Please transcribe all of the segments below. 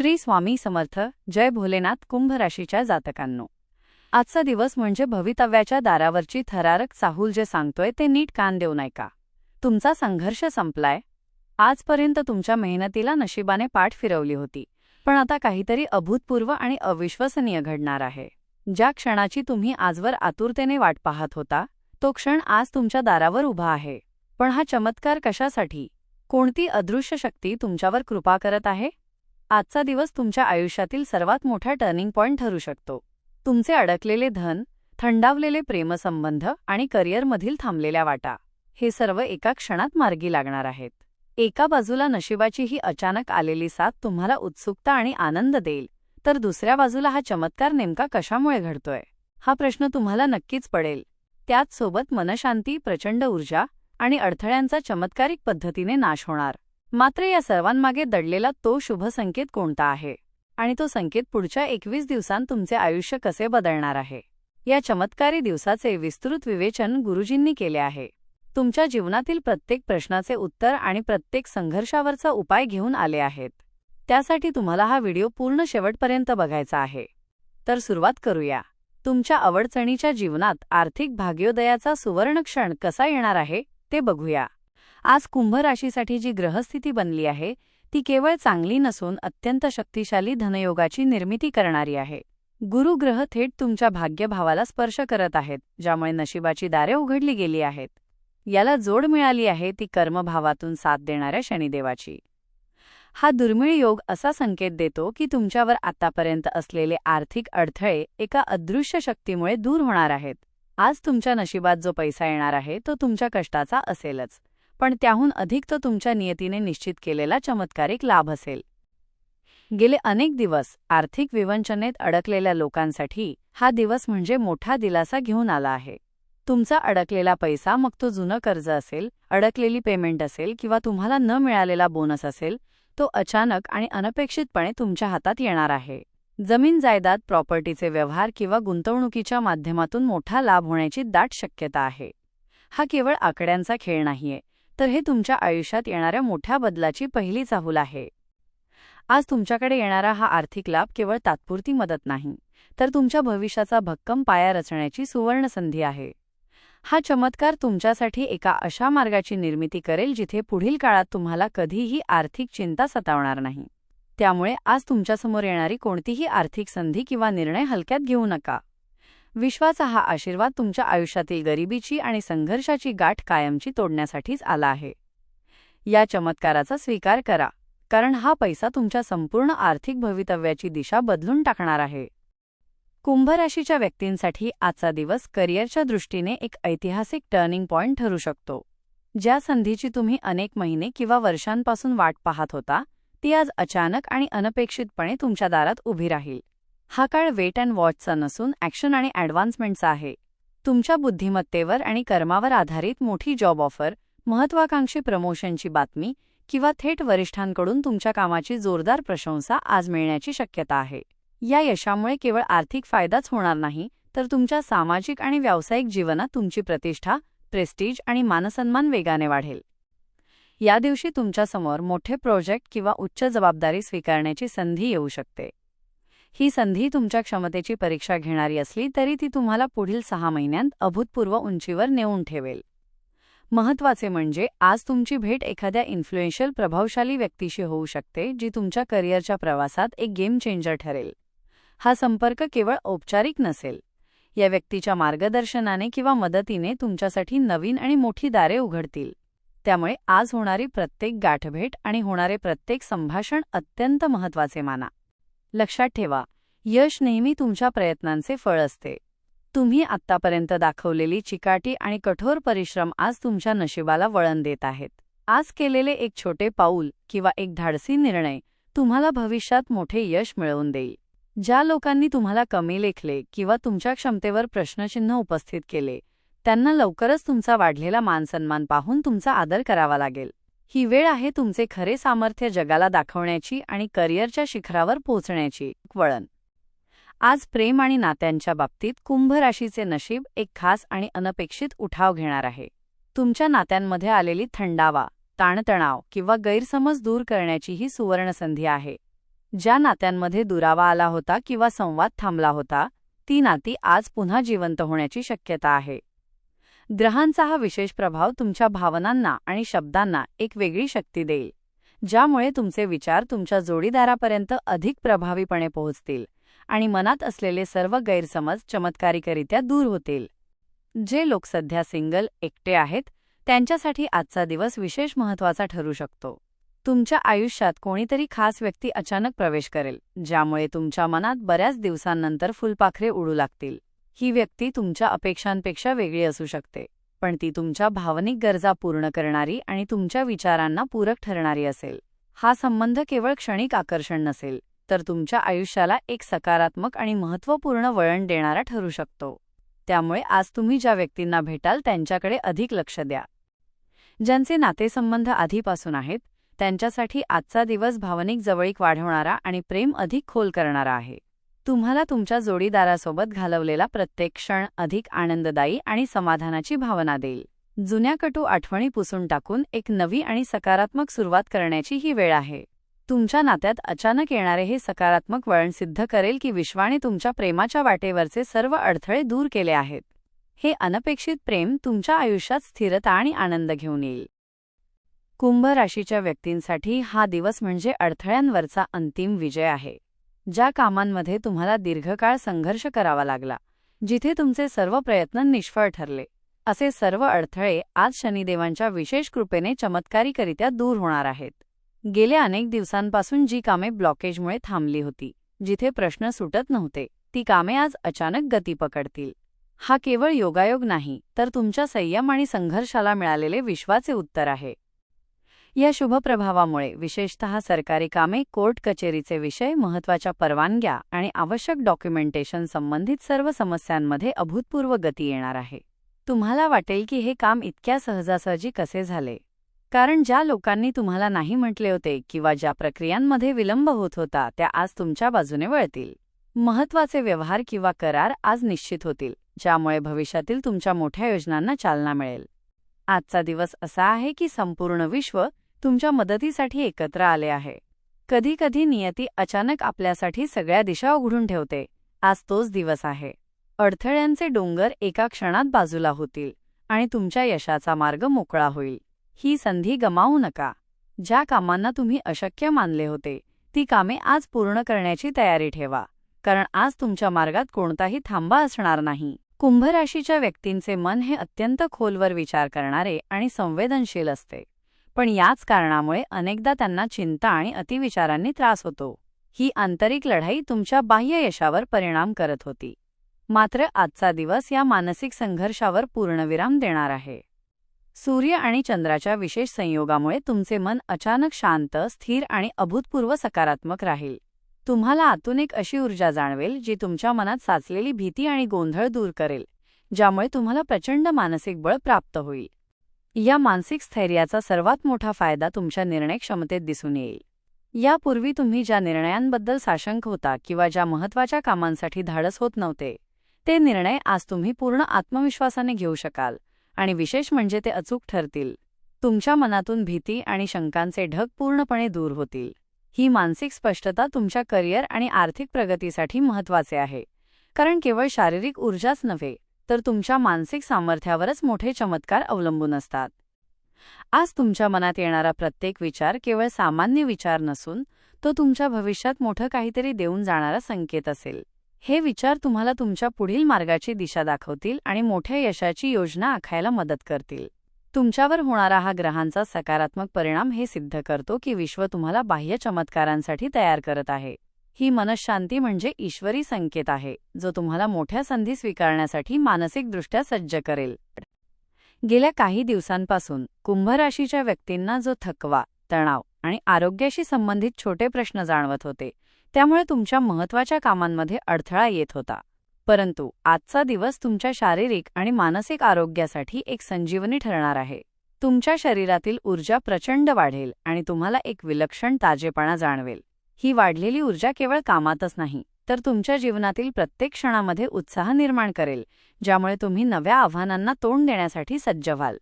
श्री स्वामी समर्थ जय भोलेनाथ कुंभ राशीच्या जातकांनो. आजचा दिवस म्हणजे भवितव्याच्या दारावरची थरारक चाहूल जे सांगतोय ते नीट कान देऊ नये का तुमचा संघर्ष संपलाय. आजपर्यंत तुमच्या मेहनतीला नशिबाने पाठ फिरवली होती. पण आता काहीतरी अभूतपूर्व आणि अविश्वसनीय घडणार आहे. ज्या क्षणाची तुम्ही आजवर आतुरतेने वाट पाहत होता तो क्षण आज तुमच्या दारावर उभा आहे. पण हा चमत्कार कशासाठी? कोणती अदृश्य शक्ती तुमच्यावर कृपा करत आहे? आजचा दिवस तुमच्या आयुष्यातील सर्वात मोठा टर्निंग पॉइंट ठरू शकतो. तुमचे अडकलेले धन थंडावलेले प्रेमसंबंध आणि करिअरमधील थांबलेल्या वाटा हे सर्व एका क्षणात मार्गी लागणार आहेत. एका बाजूला नशिबाची ही अचानक आलेली साथ तुम्हाला उत्सुकता आणि आनंद देईल तर दुसऱ्या बाजूला हा चमत्कार नेमका कशामुळे घडतोय? हा प्रश्न तुम्हाला नक्कीच पडेल. त्याचसोबत मनशांती प्रचंड ऊर्जा आणि अडथळ्यांचा चमत्कारिक पद्धतीने नाश होणार. मात्र या सर्वांमागे दडलेला तो शुभ संकेत कोणता आहे? आणि तो संकेत पुढच्या एकवीस दिवसांत तुमचे आयुष्य कसे बदलणार आहे? या चमत्कारी दिवसाचे विस्तृत विवेचन गुरुजींनी केले आहे. तुमच्या जीवनातील प्रत्येक प्रश्नाचे उत्तर आणि प्रत्येक संघर्षावरचा उपाय घेऊन आले आहेत. त्यासाठी तुम्हाला हा व्हिडिओ पूर्ण शेवटपर्यंत बघायचा आहे. तर सुरुवात करूया. तुमच्या अवडचणीच्या जीवनात आर्थिक भाग्योदयाचा सुवर्ण क्षण कसा येणार आहे ते बघूया. आज कुंभ राशीसाठी जी ग्रहस्थिती बनली आहे ती केवळ चांगली नसून अत्यंत शक्तिशाली धनयोगाची निर्मिती करणारी आहे. गुरु ग्रह थेट तुमच्या भाग्यभावाला स्पर्श करत आहेत ज्यामुळे नशिबाची दारे उघडली गेली आहेत. याला जोड मिळाली आहे ती कर्मभावातून साथ देणाऱ्या शनिदेवाची. हा दुर्मिळ योग असा संकेत देतो की तुमच्यावर आतापर्यंत असलेले आर्थिक अडथळे एका अदृश्य शक्तीमुळे दूर होणार आहेत. आज तुमच्या नशिबात जो पैसा येणार आहे तो तुमच्या कष्टाचा असेलच. पण त्याहून अधिक तो तुमच्या नियतीने निश्चित केलेला चमत्कारिक लाभ असेल. गेले अनेक दिवस आर्थिक विवंचनेत अडकलेल्या लोकांसाठी हा दिवस म्हणजे मोठा दिलासा घेऊन आला आहे. तुमचा अडकलेला पैसा मग तो जुनं कर्ज असेल अडकलेली पेमेंट असेल किंवा तुम्हाला न मिळालेला बोनस असेल तो अचानक आणि अनपेक्षितपणे तुमच्या हातात येणार आहे. जमीन जायदाद प्रॉपर्टीचे व्यवहार किंवा गुंतवणुकीच्या माध्यमातून मोठा लाभ होण्याची दाट शक्यता आहे. हा केवळ आकड्यांचा खेळ नाहीये. तर हे तुमच्या आयुष्यात येणाऱ्या मोठ्या बदलाची पहिली चाहूल आहे. आज तुमच्याकडे येणारा हा आर्थिक लाभ केवळ तात्पुरती मदत नाही तर तुमच्या भविष्याचा भक्कम पाया रचण्याची सुवर्ण संधी आहे. हा चमत्कार तुमच्यासाठी एका अशा मार्गाची निर्मिती करेल जिथे पुढील काळात तुम्हाला कधीही आर्थिक चिंता सतावणार नाही. त्यामुळे आज तुमच्यासमोर येणारी कोणतीही आर्थिक संधी किंवा निर्णय हलक्यात घेऊ नका. विश्वाचा हा आशीर्वाद तुमच्या आयुष्यातील गरिबीची आणि संघर्षाची गाठ कायमची तोडण्यासाठीच आला आहे. या चमत्काराचा स्वीकार करा कारण हा पैसा तुमच्या संपूर्ण आर्थिक भवितव्याची दिशा बदलून टाकणार आहे. कुंभ राशीच्या व्यक्तींसाठी आजचा दिवस करिअरच्या दृष्टीने एक ऐतिहासिक टर्निंग पॉइंट ठरू शकतो. ज्या संधीची तुम्ही अनेक महिने किंवा वर्षांपासून वाट पाहत होता ती आज अचानक आणि अनपेक्षितपणे तुमच्या दारात उभी राहील. हा काळ वेट अँड वॉचचा नसून ॲक्शन आणि ॲडव्हान्समेंटचा आहे. तुमच्या बुद्धिमत्तेवर आणि कर्मावर आधारित मोठी जॉब ऑफर महत्वाकांक्षी प्रमोशनची बातमी किंवा थेट वरिष्ठांकडून तुमच्या कामाची जोरदार प्रशंसा आज मिळण्याची शक्यता आहे. या यशामुळे केवळ आर्थिक फायदाच होणार नाही तर तुमच्या सामाजिक आणि व्यावसायिक जीवनात तुमची प्रतिष्ठा प्रेस्टीज आणि मानसन्मान वेगाने वाढेल. या दिवशी तुमच्यासमोर मोठे प्रोजेक्ट किंवा उच्च जबाबदारी स्वीकारण्याची संधी येऊ शकते. ही संधी तुमच्या क्षमतेची परीक्षा घेणारी असली तरी ती तुम्हाला पुढील सहा महिन्यांत अभूतपूर्व उंचीवर नेऊन ठेवेल. महत्त्वाचे म्हणजे आज तुमची भेट एखाद्या इन्फ्लुएन्शियल प्रभावशाली व्यक्तीशी होऊ शकते जी तुमच्या करिअरच्या प्रवासात एक गेम चेंजर ठरेल. हा संपर्क केवळ औपचारिक नसेल. या व्यक्तीच्या मार्गदर्शनाने किंवा मदतीने तुमच्यासाठी नवीन आणि मोठी दारे उघडतील. त्यामुळे आज होणारी प्रत्येक गाठभेट आणि होणारे प्रत्येक संभाषण अत्यंत महत्त्वाचे माना. लक्षात ठेवा यश नेहमी तुमच्या प्रयत्नांचे फळ असते. तुम्ही आत्तापर्यंत दाखवलेली चिकाटी आणि कठोर परिश्रम आज तुमच्या नशिबाला वळण देत आहेत. आज केलेले एक छोटे पाऊल किंवा एक धाडसी निर्णय तुम्हाला भविष्यात मोठे यश मिळवून देईल. ज्या लोकांनी तुम्हाला कमी लेखले किंवा तुमच्या क्षमतेवर प्रश्नचिन्ह उपस्थित केले त्यांना लवकरच तुमचा वाढलेला मानसन्मान पाहून तुमचा आदर करावा लागेल. ही वेळ आहे तुमचे खरे सामर्थ्य जगाला दाखवण्याची आणि करिअरच्या शिखरावर पोहोचण्याची. वळण. आज प्रेम आणि नात्यांच्या बाबतीत कुंभ राशीचे नशीब एक खास आणि अनपेक्षित उठाव घेणार आहे. तुमच्या नात्यांमध्ये आलेली थंडावा ताणतणाव किंवा गैरसमज दूर करण्याची ही सुवर्णसंधी आहे. ज्या नात्यांमध्ये दुरावा आला होता किंवा संवाद थांबला होता ती नाती आज पुन्हा जिवंत होण्याची शक्यता आहे. ग्रहांचा हा विशेष प्रभाव तुमच्या भावनांना आणि शब्दांना एक वेगळी शक्ती देईल ज्यामुळे तुमचे विचार तुमच्या जोडीदारापर्यंत अधिक प्रभावीपणे पोहोचतील आणि मनात असलेले सर्व गैरसमज चमत्कारिकरित्या दूर होतील. जे लोक सध्या सिंगल एकटे आहेत त्यांच्यासाठी आजचा दिवस विशेष महत्त्वाचा ठरू शकतो. तुमच्या आयुष्यात कोणीतरी खास व्यक्ती अचानक प्रवेश करेल ज्यामुळे तुमच्या मनात बऱ्याच दिवसांनंतर फुलपाखरे उडू लागतील. ही व्यक्ती तुमच्या अपेक्षांपेक्षा वेगळी असू शकते पण ती तुमच्या भावनिक गरजा पूर्ण करणारी आणि तुमच्या विचारांना पूरक ठरणारी असेल. हा संबंध केवळ क्षणिक आकर्षण नसेल तर तुमच्या आयुष्याला एक सकारात्मक आणि महत्त्वपूर्ण वळण देणारा ठरू शकतो. त्यामुळे आज तुम्ही ज्या व्यक्तींना भेटाल त्यांच्याकडे अधिक लक्ष द्या. ज्यांचे नातेसंबंध आधीपासून आहेत त्यांच्यासाठी आजचा दिवस भावनिक जवळीक वाढवणारा आणि प्रेम अधिक खोल करणारा आहे. तुम्हाला तुमच्या जोडीदारासोबत घालवलेला प्रत्येक क्षण अधिक आनंददायी आणि समाधानाची भावना देईल. जुन्या कटू आठवणी पुसून टाकून एक नवी आणि सकारात्मक सुरुवात करण्याची ही वेळ आहे. तुमच्या नात्यात अचानक येणारे हे सकारात्मक वळण सिद्ध करेल की विश्वाने तुमच्या प्रेमाच्या वाटेवरचे सर्व अडथळे दूर केले आहेत. हे अनपेक्षित प्रेम तुमच्या आयुष्यात स्थिरता आणि आनंद घेऊन येईल. कुंभ राशीच्या व्यक्तींसाठी हा दिवस म्हणजे अडथळ्यांवरचा अंतिम विजय आहे. ज्या कामांमध्ये तुम्हाला दीर्घकाळ संघर्ष करावा लागला जिथे तुमचे सर्व प्रयत्न निष्फळ ठरले असे सर्व अडथळे आज शनिदेवांच्या विशेष कृपेने चमत्कारीकरित्या दूर होणार आहेत. गेल्या अनेक दिवसांपासून जी कामे ब्लॉकेजमुळे थांबली होती जिथे प्रश्न सुटत नव्हते ती कामे आज अचानक गती पकडतील. हा केवळ योगायोग नाही तर तुमच्या संयम आणि संघर्षाला मिळालेले विश्वाचे उत्तर आहे. या शुभप्रभावामुळे विशेषतः सरकारी कामे कोर्ट कचेरीचे विषय महत्त्वाच्या परवानग्या आणि आवश्यक डॉक्युमेंटेशन संबंधित सर्व समस्यांमध्ये अभूतपूर्व गती येणार आहे. तुम्हाला वाटेल की हे काम इतक्या सहजासहजी कसे झाले? कारण ज्या लोकांनी तुम्हाला नाही म्हटले होते किंवा ज्या प्रक्रियांमध्ये विलंब होत होता त्या आज तुमच्या बाजूने वळतील. महत्त्वाचे व्यवहार किंवा करार आज निश्चित होतील ज्यामुळे भविष्यातील तुमच्या मोठ्या योजनांना चालना मिळेल. आजचा दिवस असा आहे की संपूर्ण विश्व तुमच्या मदतीसाठी एकत्र आले आहे. कधीकधी नियती अचानक आपल्यासाठी सगळ्या दिशा उघडून ठेवते. आज तोच दिवस आहे. अडथळ्यांचे डोंगर एका क्षणात बाजूला होतील आणि तुमच्या यशाचा मार्ग मोकळा होईल. ही संधी गमावू नका. ज्या कामांना तुम्ही अशक्य मानले होते ती कामे आज पूर्ण करण्याची तयारी ठेवा. कारण आज तुमच्या मार्गात कोणताही थांबा असणार नाही. कुंभराशीच्या व्यक्तींचे मन हे अत्यंत खोलवर विचार करणारे आणि संवेदनशील असते. पण याच कारणामुळे अनेकदा त्यांना चिंता आणि अतिविचारांनी त्रास होतो. ही आंतरिक लढाई तुमच्या बाह्य यशावर परिणाम करत होती. मात्र आजचा दिवस या मानसिक संघर्षावर पूर्णविराम देणार आहे. सूर्य आणि चंद्राच्या विशेष संयोगामुळे तुमचे मन अचानक शांत स्थिर आणि अभूतपूर्व सकारात्मक राहील. तुम्हाला आतून एक अशी ऊर्जा जाणवेल जी तुमच्या मनात साचलेली भीती आणि गोंधळ दूर करेल ज्यामुळे तुम्हाला प्रचंड मानसिक बळ प्राप्त होईल. या मानसिक स्थैर्याचा सर्वात मोठा फायदा तुमच्या निर्णय क्षमतेत दिसून येईल. यापूर्वी तुम्ही ज्या निर्णयांबद्दल साशंक होता किंवा ज्या महत्त्वाच्या कामांसाठी धाडस होत नव्हते ते निर्णय आज तुम्ही पूर्ण आत्मविश्वासाने घेऊ शकाल आणि विशेष म्हणजे ते अचूक ठरतील. तुमच्या मनातून भीती आणि शंकांचे ढग पूर्णपणे दूर होतील. ही मानसिक स्पष्टता तुमच्या करिअर आणि आर्थिक प्रगतीसाठी महत्त्वाचे आहे कारण केवळ शारीरिक ऊर्जाच नव्हे तर तुमच्या मानसिक सामर्थ्यावरच मोठे चमत्कार अवलंबून असतात. आज तुमच्या मनात येणारा प्रत्येक विचार केवळ सामान्य विचार नसून तो तुमच्या भविष्यात मोठं काहीतरी देऊन जाणारा संकेत असेल. हे विचार तुम्हाला तुमच्या पुढील मार्गाची दिशा दाखवतील आणि मोठ्या यशाची योजना आखायला मदत करतील. तुमच्यावर होणारा हा ग्रहांचा सकारात्मक परिणाम हे सिद्ध करतो की विश्व तुम्हाला बाह्य चमत्कारांसाठी तयार करत आहे. ही मनशांती म्हणजे ईश्वरी संकेत आहे जो तुम्हाला मोठ्या संधी स्वीकारण्यासाठी मानसिकदृष्ट्या सज्ज करेल. गेल्या काही दिवसांपासून कुंभ राशीच्या व्यक्तींना जो थकवा तणाव आणि आरोग्याशी संबंधित छोटे प्रश्न जाणवत होते त्यामुळे तुमच्या महत्त्वाच्या कामांमध्ये अडथळा येत होता. परंतु आजचा दिवस तुमच्या शारीरिक आणि मानसिक आरोग्यासाठी एक संजीवनी ठरणार आहे. तुमच्या शरीरातील ऊर्जा प्रचंड वाढेल आणि तुम्हाला एक विलक्षण ताजेपणा जाणवेल. ही वाढलेली ऊर्जा केवळ कामातच नाही तर तुमच्या जीवनातील प्रत्येक क्षणामध्ये उत्साह निर्माण करेल ज्यामुळे तुम्ही नव्या आव्हानांना तोंड देण्यासाठी सज्ज व्हाल.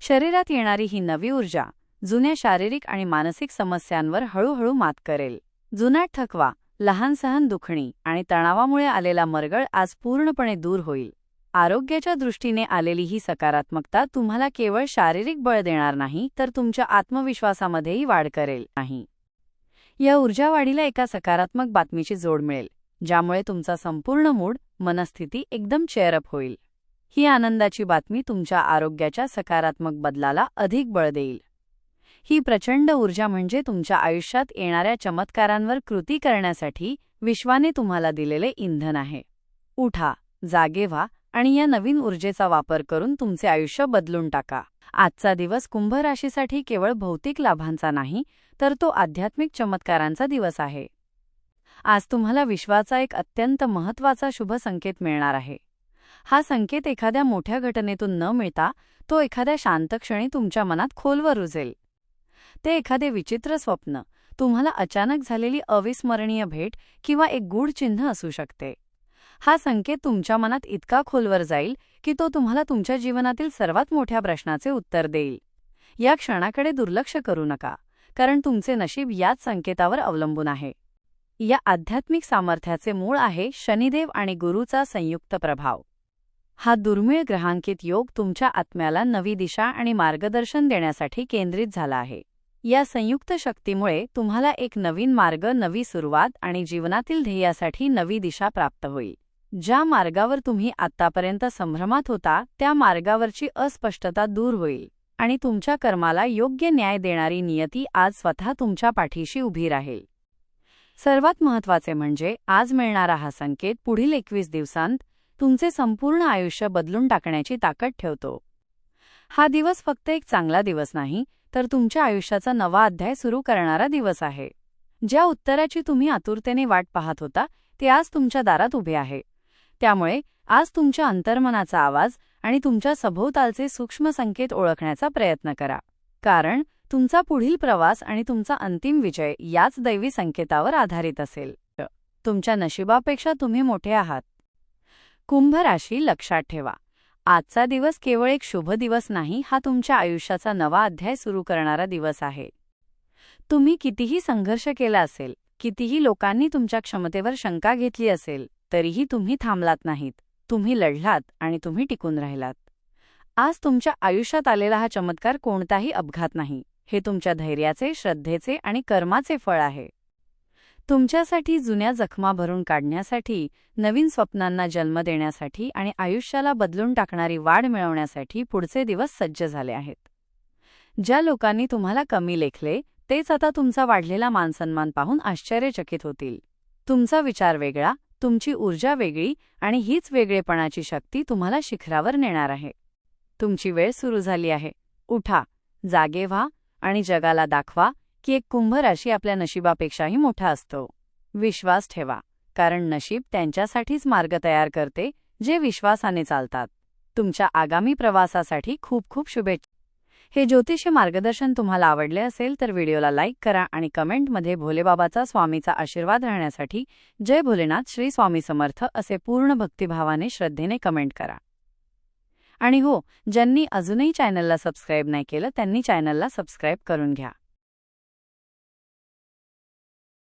शरीरात येणारी ही नवी ऊर्जा जुन्या शारीरिक आणि मानसिक समस्यांवर हळूहळू मात करेल. जुनाट थकवा लहान सहन दुखणी आणि तणावामुळे आलेला मरगळ आज पूर्णपणे दूर होईल. आरोग्याच्या दृष्टीने आलेली ही सकारात्मकता तुम्हाला केवळ शारीरिक बळ देणार नाही तर तुमच्या आत्मविश्वासामध्येही वाढ करेल. नाही. या ऊर्जावाढीला एका सकारात्मक बातमीची जोड मिळेल ज्यामुळे तुमचा संपूर्ण मूड मनस्थिती एकदम चेअरअप होईल. ही आनंदाची बातमी तुमच्या आरोग्याच्या सकारात्मक बदलाला अधिक बळ देईल. ही प्रचंड ऊर्जा म्हणजे तुमच्या आयुष्यात येणाऱ्या चमत्कारांवर कृती करण्यासाठी विश्वाने तुम्हाला दिलेले इंधन आहे. उठा जागे व्हा आणि या नवीन ऊर्जेचा वापर करून तुमचे आयुष्य बदलून टाका. आजचा दिवस कुंभ राशीसाठी केवळ भौतिक लाभांचा नाही तर तो आध्यात्मिक चमत्कारांचा दिवस आहे. आज तुम्हाला विश्वाचा एक अत्यंत महत्त्वाचा शुभ संकेत मिळणार आहे. हा संकेत एखाद्या मोठ्या घटनेतून न मिळता तो एखाद्या शांत क्षणी तुमच्या मनात खोलवर रुजेल. ते एखादे विचित्र स्वप्न तुम्हाला अचानक झालेली अविस्मरणीय भेट किंवा एक गूढ चिन्ह असू शकते. हा संकेत तुमच्या मनात इतका खोलवर जाईल की तो तुम्हाला तुमच्या जीवनातील सर्वात मोठ्या प्रश्नाचे उत्तर देईल. या क्षणाकडे दुर्लक्ष करू नका. कारण तुमचे नशीब याच संकेतावर अवलंबून आहे. या आध्यात्मिक सामर्थ्याचे मूळ आहे शनिदेव आणि गुरुचा संयुक्त प्रभाव. हा दुर्मिळ ग्रहांकित योग तुमच्या आत्म्याला नवी दिशा आणि मार्गदर्शन देण्यासाठी केंद्रित झाला आहे. या संयुक्त शक्तीमुळे तुम्हाला एक नवीन मार्ग नवी सुरुवात आणि जीवनातील ध्येयासाठी नवी दिशा प्राप्त होईल. ज्या मार्गावर तुम्ही आत्तापर्यंत संभ्रमात होता त्या मार्गावरची अस्पष्टता दूर होईल. आणि तुमच्या कर्माला योग्य न्याय देणारी नियती आज स्वतः तुमच्या पाठीशी उभी राहील. सर्वात महत्त्वाचे म्हणजे आज मिळणारा हा संकेत पुढील एकवीस दिवसांत तुमचे संपूर्ण आयुष्य बदलून टाकण्याची ताकद ठेवतो. हा दिवस फक्त एक चांगला दिवस नाही तर तुमच्या आयुष्याचा नवा अध्याय सुरू करणारा दिवस आहे. ज्या उत्तराची तुम्ही आतुरतेने वाट पाहत होता ते आज तुमच्या दारात उभे आहे. त्यामुळे आज तुमच्या अंतर्मनाचा आवाज आणि तुमच्या सभोवतालचे सूक्ष्म संकेत ओळखण्याचा प्रयत्न करा. कारण तुमचा पुढील प्रवास आणि तुमचा अंतिम विजय याच दैवी संकेतावर आधारित असेल. तुमच्या नशिबापेक्षा तुम्ही मोठे आहात. कुंभ राशी लक्षात ठेवा. आजचा दिवस केवळ एक शुभ दिवस नाही हा तुमच्या आयुष्याचा नवा अध्याय सुरू करणारा दिवस आहे. तुम्ही कितीही संघर्ष केला असेल कितीही लोकांनी तुमच्या क्षमतेवर शंका घेतली असेल तरीही तुम्ही थांबलात नाहीत. तुम्ही लढलात आणि तुम्ही टिकून राहिलात. आज तुमच्या आयुष्यात आलेला हा चमत्कार कोणताही अपघात नाही. हे तुमच्या धैर्याचे श्रद्धेचे आणि कर्माचे फळ आहे. तुमच्यासाठी जुन्या जखमा भरून काढण्यासाठी नवीन स्वप्नांना जन्म देण्यासाठी आणि आयुष्याला बदलून टाकणारी वाढ मिळवण्यासाठी पुढचे दिवस सज्ज झाले आहेत. ज्या लोकांनी तुम्हाला कमी लेखले तेच आता तुमचा वाढलेला मानसन्मान पाहून आश्चर्यचकित होतील. तुमचा विचार वेगळा तुमची ऊर्जा वेगळी आणि हीच वेगळेपणाची शक्ती तुम्हाला शिखरावर नेणार आहे. तुमची वेळ सुरू झाली आहे. उठा जागे व्हा आणि जगाला दाखवा की एक कुंभराशी आपल्या नशिबापेक्षाही मोठा असतो. विश्वास ठेवा कारण नशीब त्यांच्यासाठीच मार्ग तयार करते जे विश्वासाने चालतात. तुमच्या आगामी प्रवासासाठी खूप खूप शुभेच्छा. हे ज्योतिषी मार्गदर्शन तुम्हाला आवडले असेल तर व्हिडिओला लाईक करा आणि कमेंटमध्ये भोलेबाबाचा स्वामीचा आशीर्वाद राहण्यासाठी जय भोलेनाथ श्री स्वामी समर्थ असे पूर्ण भक्तिभावाने श्रद्धेने कमेंट करा. आणि हो ज्यांनी अजूनही चॅनलला सबस्क्राईब नाही केलं त्यांनी चॅनलला सबस्क्राईब करून घ्या.